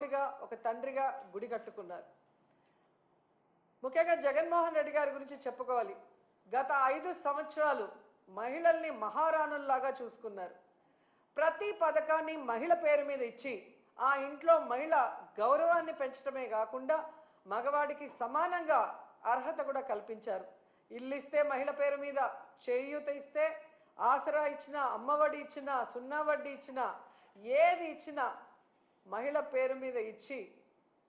తండ్రిగా ఒక తండ్రిగా గుడి కట్టుకున్నారు. ముఖ్యంగా జగన్మోహన్ రెడ్డి గారి గురించి చెప్పుకోవాలి. గత ఐదు సంవత్సరాలు మహిళల్ని మహారాణుల్లాగా చూసుకున్నారు. ప్రతి పథకాన్ని మహిళ పేరు మీద ఇచ్చి ఆ ఇంట్లో మహిళ గౌరవాన్ని పెంచడమే కాకుండా మగవాడికి సమానంగా అర్హత కూడా కల్పించారు. ఇల్లు ఇస్తే మహిళ పేరు మీద చేయూత ఇస్తే ఆసరా ఇచ్చిన అమ్మఒడి ఇచ్చిన సున్నా వడ్డీ ఇచ్చిన ఏది ఇచ్చినా మహిళ పేరు మీద ఇచ్చి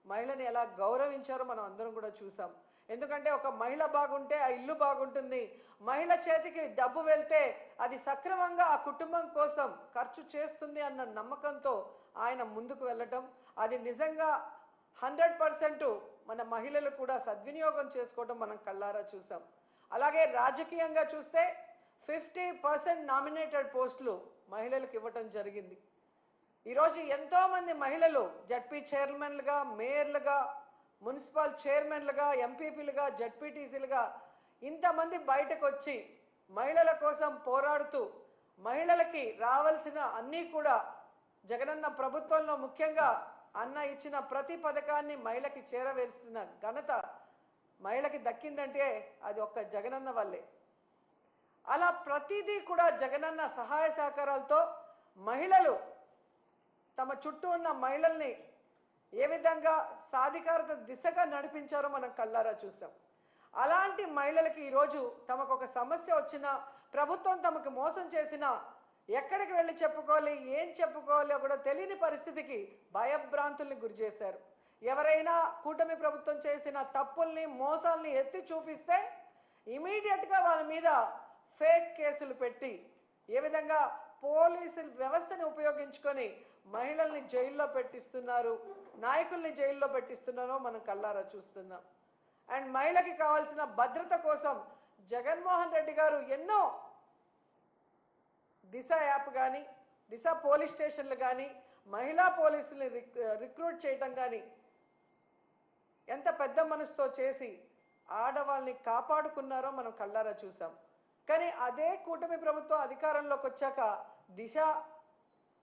మహిళని ఎలా గౌరవించారో మనం అందరం కూడా చూసాం. ఎందుకంటే ఒక మహిళ బాగుంటే ఆ ఇల్లు బాగుంటుంది. మహిళ చేతికి డబ్బు వెళ్తే అది సక్రమంగా ఆ కుటుంబం కోసం ఖర్చు చేస్తుంది అన్న నమ్మకంతో ఆయన ముందుకు వెళ్ళటం అది నిజంగా హండ్రెడ్ పర్సెంట్ మన మహిళలు కూడా సద్వినియోగం చేసుకోవడం మనం కళ్ళారా చూసాం. అలాగే రాజకీయంగా చూస్తే ఫిఫ్టీ పర్సెంట్ నామినేటెడ్ పోస్టులు మహిళలకు ఇవ్వటం జరిగింది. ఈరోజు ఎంతోమంది మహిళలు జడ్పీ చైర్మన్లుగా మేయర్లుగా మున్సిపల్ చైర్మన్లుగా ఎంపీపీలుగా జడ్పీటీసీలుగా ఇంతమంది బయటకు వచ్చి మహిళల కోసం పోరాడుతూ మహిళలకి రావాల్సిన అన్నీ కూడా జగనన్న ప్రభుత్వంలో ముఖ్యంగా అన్న ఇచ్చిన ప్రతి పథకాన్ని మహిళకి చేరవేసిన ఘనత మహిళకి దక్కిందంటే అది ఒక్క జగనన్న వల్లే. అలా ప్రతిదీ కూడా జగనన్న సహాయ సహకారాలతో మహిళలు తమ చుట్టూ ఉన్న మహిళల్ని ఏ విధంగా సాధికారత దిశగా నడిపించారో మనం కళ్ళారా చూసాం. అలాంటి మహిళలకి ఈరోజు తమకు ఒక సమస్య వచ్చినా ప్రభుత్వం తమకు మోసం చేసినా ఎక్కడికి వెళ్ళి చెప్పుకోవాలి ఏం చెప్పుకోవాలో కూడా తెలియని పరిస్థితికి భయభ్రాంతుల్ని గురి చేశారు. ఎవరైనా కూటమి ప్రభుత్వం చేసిన తప్పుల్ని మోసాల్ని ఎత్తి చూపిస్తే ఇమీడియట్గా వాళ్ళ మీద ఫేక్ కేసులు పెట్టి ఏ విధంగా పోలీసు వ్యవస్థని ఉపయోగించుకొని మహిళల్ని జైల్లో పెట్టిస్తున్నారు నాయకుల్ని జైల్లో పెట్టిస్తున్నారో మనం కళ్ళారా చూస్తున్నాం. అండ్ మహిళకి కావాల్సిన భద్రత కోసం జగన్మోహన్ రెడ్డి గారు ఎన్నో దిశ యాప్ కానీ దిశ పోలీస్ స్టేషన్లు కానీ మహిళా పోలీసుల్ని రిక్రూట్ చేయటం కానీ ఎంత పెద్ద మనసుతో చేసి ఆడవాళ్ళని కాపాడుకున్నారో మనం కళ్ళారా చూసాం. కానీ అదే కూటమి ప్రభుత్వం అధికారంలోకి వచ్చాక దిశ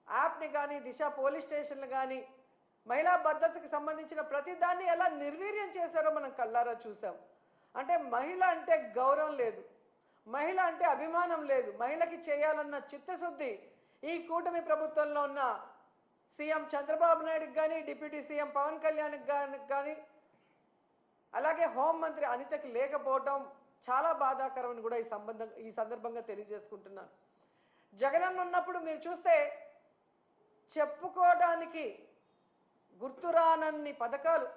యాప్ని కానీ దిశ పోలీస్ స్టేషన్లు కానీ మహిళా భద్రతకి సంబంధించిన ప్రతి దాన్ని ఎలా నిర్వీర్యం చేశారో మనం కళ్ళారా చూసాం అంటే మహిళ అంటే గౌరవం లేదు. మహిళ అంటే అభిమానం లేదు. మహిళకి చేయాలన్న చిత్తశుద్ధి ఈ కూటమి ప్రభుత్వంలో ఉన్న సీఎం చంద్రబాబు నాయుడుకి కానీ డిప్యూటీ సీఎం పవన్ కళ్యాణ్కి కానీ కానీ అలాగే హోంమంత్రి అనితకి లేకపోవడం చాలా బాధాకరమని కూడా ఈ సంబంధం ఈ సందర్భంగా తెలియజేసుకుంటున్నాను. జగనన్న ఉన్నప్పుడు మీరు చూస్తే చెప్పుకోవడానికి గుర్తురానన్ని పథకాలు.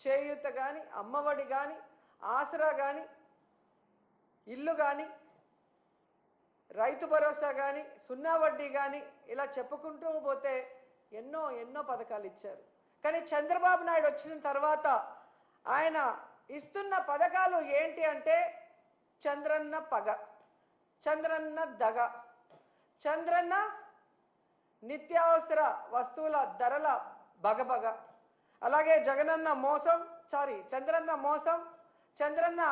చేయూత కానీ అమ్మఒడి కానీ ఆసరా కానీ ఇల్లు కానీ రైతు భరోసా కానీ సున్నా వడ్డీ కానీ ఇలా చెప్పుకుంటూ పోతే ఎన్నో ఎన్నో పథకాలు ఇచ్చారు. కానీ చంద్రబాబు నాయుడు వచ్చిన తర్వాత ఆయన ఇస్తున్న పథకాలు ఏంటి అంటే చంద్రన్న పగ చంద్రన్న దగ చంద్రన్న నిత్యావసర వస్తువుల ధరల బగబగ. అలాగే జగనన్న మోసం సారీ చంద్రన్న మోసం చంద్రన్న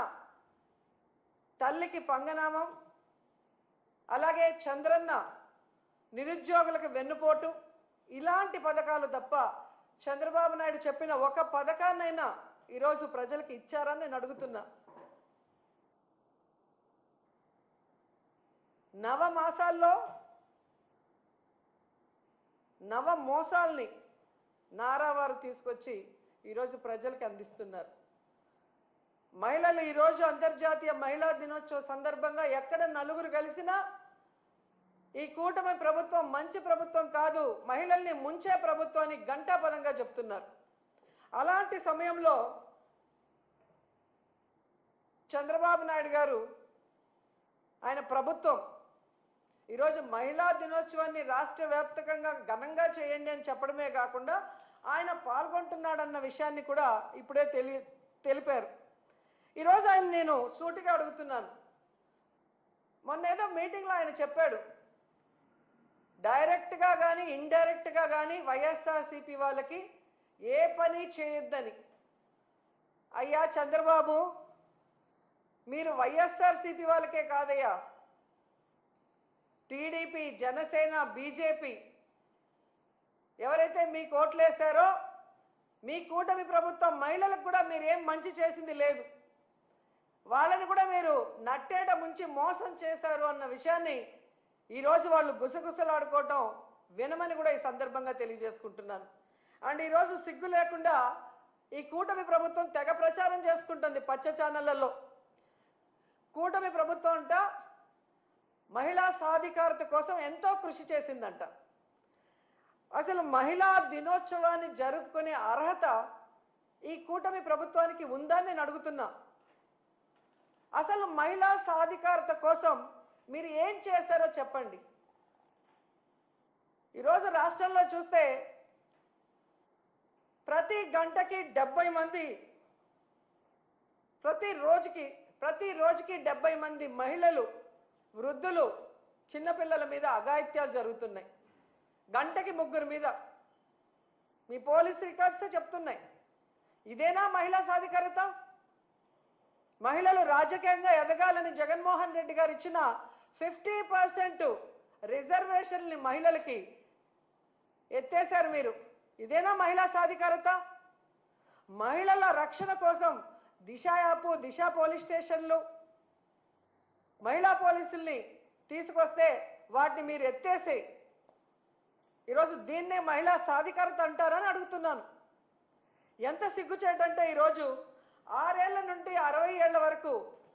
తల్లికి పంగనామం అలాగే చంద్రన్న నిరుద్యోగులకు వెన్నుపోటు ఇలాంటి పథకాలు తప్ప చంద్రబాబు నాయుడు చెప్పిన ఒక పథకాన్నైనా ఈరోజు ప్రజలకు ఇచ్చారని నేను అడుగుతున్నా. నవ మాసాల్లో నవ మోసాల్ని నారావారు తీసుకొచ్చి ఈరోజు ప్రజలకు అందిస్తున్నారు. మహిళలు ఈరోజు అంతర్జాతీయ మహిళా దినోత్సవ సందర్భంగా ఎక్కడ నలుగురు కలిసినా ఈ కూటమి ప్రభుత్వం మంచి ప్రభుత్వం కాదు మహిళల్ని ముంచే ప్రభుత్వాన్ని గంటాపదంగా చెప్తున్నారు. అలాంటి సమయంలో చంద్రబాబు నాయుడు గారు ఆయన ప్రభుత్వం ఈరోజు మహిళా దినోత్సవాన్ని రాష్ట్ర వ్యాప్తంగా ఘనంగా చేయండి అని చెప్పడమే కాకుండా ఆయన పాల్గొంటున్నాడన్న విషయాన్ని కూడా ఇప్పుడే తెలి తెలిపారు. ఈరోజు ఆయన నేను సూటిగా అడుగుతున్నాను. మొన్న ఏదో మీటింగ్లో ఆయన చెప్పాడు. డైరెక్ట్గా కానీ ఇండైరెక్ట్గా కానీ వైఎస్ఆర్సీపీ వాళ్ళకి ఏ పని చేయొద్దని. అయ్యా చంద్రబాబు మీరు వైఎస్ఆర్సీపీ వాళ్ళకే కాదయ్యా. టీడీపీ జనసేన బీజేపీ ఎవరైతే మీ ఓట్లేసారో మీ కూటమి ప్రభుత్వం మహిళలకు కూడా మీరు ఏం మంచి చేసింది లేదు. వాళ్ళని కూడా మీరు నట్టేట ముంచి మోసం చేశారు అన్న విషయాన్ని ఈరోజు వాళ్ళు గుసగుసలాడుకోవటం వినమని కూడా ఈ సందర్భంగా తెలియజేసుకుంటున్నాను. అండ్ ఈరోజు సిగ్గు లేకుండా ఈ కూటమి ప్రభుత్వం తెగ ప్రచారం చేసుకుంటుంది పచ్చ ఛానళ్ళలో కూటమి ప్రభుత్వం అంట మహిళా సాధికారత కోసం ఎంతో కృషి చేసిందంట. అసలు మహిళా దినోత్సవాన్ని జరుపుకునే అర్హత ఈ కూటమి ప్రభుత్వానికి ఉందని నేను అడుగుతున్నా. అసలు మహిళా సాధికారత కోసం మీరు ఏం చేశారో చెప్పండి. ఈరోజు రాష్ట్రంలో చూస్తే ప్రతి గంటకి డెబ్బై మంది ప్రతి రోజుకి ప్రతి రోజుకి డెబ్బై మంది మహిళలు వృద్ధులు చిన్నపిల్లల మీద అఘాయిత్యాలు జరుగుతున్నాయి. గంటకి ముగ్గురు మీద మీ పోలీస్ రికార్డ్సే చెప్తున్నాయి. ఇదేనా మహిళా సాధికారత? మహిళలు రాజకీయంగా ఎదగాలని జగన్మోహన్ రెడ్డి గారు ఇచ్చిన ఫిఫ్టీ పర్సెంట్ రిజర్వేషన్ని మహిళలకి ఎత్తేశారు మీరు. ఇదేనా మహిళా సాధికారత? మహిళల రక్షణ కోసం దిశ యాప్ దిశ పోలీస్ స్టేషన్లు మహిళా పోలీసుల్ని తీసుకొస్తే వాటిని మీరు ఎత్తేసి ఈరోజు దీన్నే మహిళా సాధికారత అంటారని అడుగుతున్నాను. ఎంత సిగ్గుచేటంటే ఈరోజు ఆరేళ్ళ నుండి అరవై ఏళ్ళ వరకు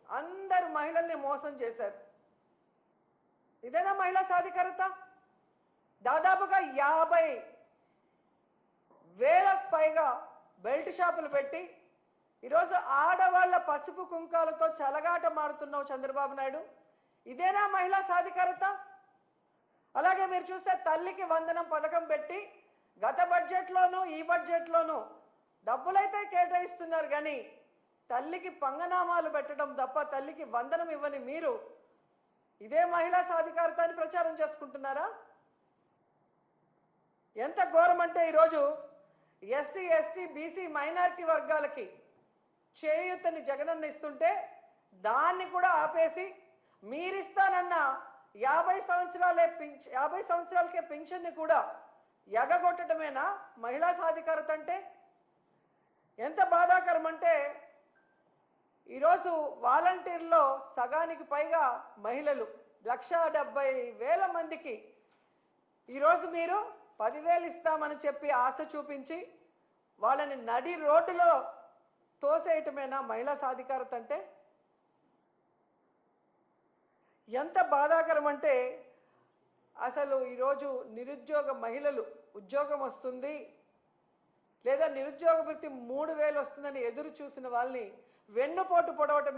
అందరు మహిళల్ని మోసం చేశారు. ఇదేనా మహిళా సాధికారత? దాదాపుగా యాభై వేలకు పైగా బెల్ట్ షాపులు పెట్టి ఈరోజు ఆడవాళ్ళ పసుపు కుంకాలతో చలగాట మాడుతున్నావు చంద్రబాబు నాయుడు. ఇదేనా మహిళా సాధికారత? అలాగే మీరు చూస్తే తల్లికి వందనం పథకం పెట్టి గత బడ్జెట్లోనూ ఈ బడ్జెట్లోనూ డబ్బులైతే కేటాయిస్తున్నారు కానీ తల్లికి పంగనామాలు పెట్టడం తప్ప తల్లికి వందనం ఇవ్వని మీరు ఇదే మహిళా సాధికారత అని ప్రచారం చేసుకుంటున్నారా? ఎంత ఘోరం అంటే ఈరోజు ఎస్సీ ఎస్టీ బీసీ మైనారిటీ వర్గాలకి చేయూతని జగనన్న ఇస్తుంటే దాన్ని కూడా ఆపేసి మీరిస్తానన్న యాభై సంవత్సరాలే పింఛ యాభై సంవత్సరాలకే పెన్షన్ని కూడా ఎగగొట్టడమేనా మహిళా సాధికారత అంటే? ఎంత బాధాకరం అంటే ఈరోజు వాలంటీర్లో సగానికి పైగా మహిళలు లక్ష డెబ్బై వేల మందికి ఈరోజు మీరు పదివేలు ఇస్తామని చెప్పి ఆశ చూపించి వాళ్ళని నడి రోడ్డులో తోసేయటమేనా మహిళా సాధికారత అంటే? ఎంత బాధాకరం అంటే అసలు ఈరోజు నిరుద్యోగ మహిళలు ఉద్యోగం వస్తుంది లేదా నిరుద్యోగ వృత్తి మూడు వేలు వస్తుందని ఎదురు చూసిన వాళ్ళని వెన్నుపోటు పొడవటం